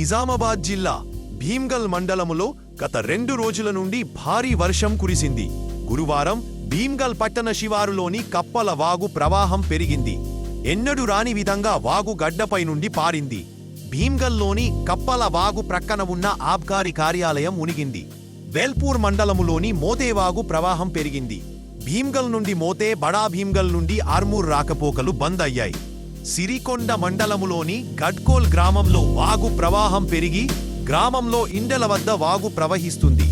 నిజామాబాద్ జిల్లా భీమ్గల్ మండలములో గత రెండు రోజుల నుండి భారీ వర్షం కురిసింది. గురువారం భీమ్గల్ పట్టణ శివారులోని కప్పల వాగు ప్రవాహం పెరిగింది. ఎన్నడూ రాని విధంగా వాగు గడ్డపై నుండి పారింది. భీమ్గల్లోని కప్పల వాగు ప్రక్కన ఉన్న ఆబ్కారి కార్యాలయం ఉనిగింది వేల్పూర్ మండలములోని మోతేవాగు ప్రవాహం పెరిగింది. భీమ్గల్ నుండి మోతే బడా భీమ్గల్ నుండి ఆర్మూర్ రాకపోకలు బంద్ అయ్యాయి సిరికొండ మండలములోని గడ్కోల్ గ్రామంలో వాగు ప్రవాహం పెరిగి గ్రామంలో ఇండల వద్ద వాగు ప్రవహిస్తుంది.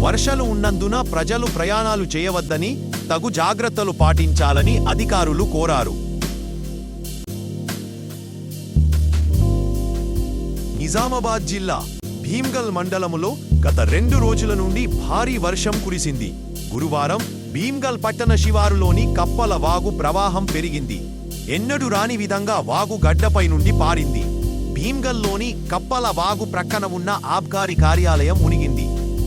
వర్షాలు ఉన్నందున ప్రజలు ప్రయాణాలు చేయవద్దని తగు జాగ్రత్తలు పాటించాలని అధికారులు కోరారు. నిజామాబాద్ జిల్లా భీమ్గల్ మండలములో గత రెండు రోజుల నుండి భారీ వర్షం కురిసింది. గురువారం భీమ్గల్ పట్టణ శివారులోని కప్పల వాగు ప్రవాహం పెరిగింది. ఎన్నడూ రాని విధంగా వాగు గడ్డపై నుండి పారింది. భీమ్గల్లోని కప్పల వాగు ప్రక్కన ఉన్న ఆబ్కారి కార్యాలయం మునిగింది.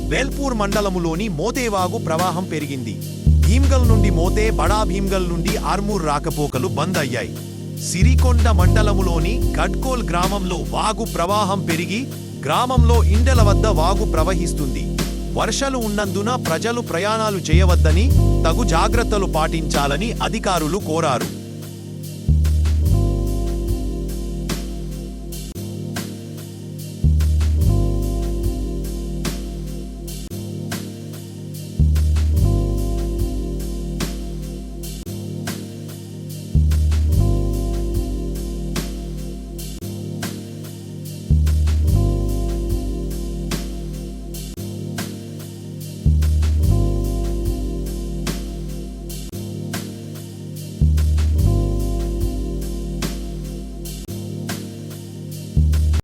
వేల్పూర్ మండలములోని మోతేవాగు ప్రవాహం పెరిగింది. భీమ్గల్ నుండి మోతే బడా భీమ్గల్ నుండి ఆర్మూర్ రాకపోకలు బంద్ అయ్యాయి. సిరికొండ మండలములోని గడ్కోల్ గ్రామంలో వాగు ప్రవాహం పెరిగి గ్రామంలో ఇండల వద్ద వాగు ప్రవహిస్తుంది. వర్షాలు ఉన్నందున ప్రజలు ప్రయాణాలు చేయవద్దని తగు జాగ్రత్తలు పాటించాలని అధికారులు కోరారు.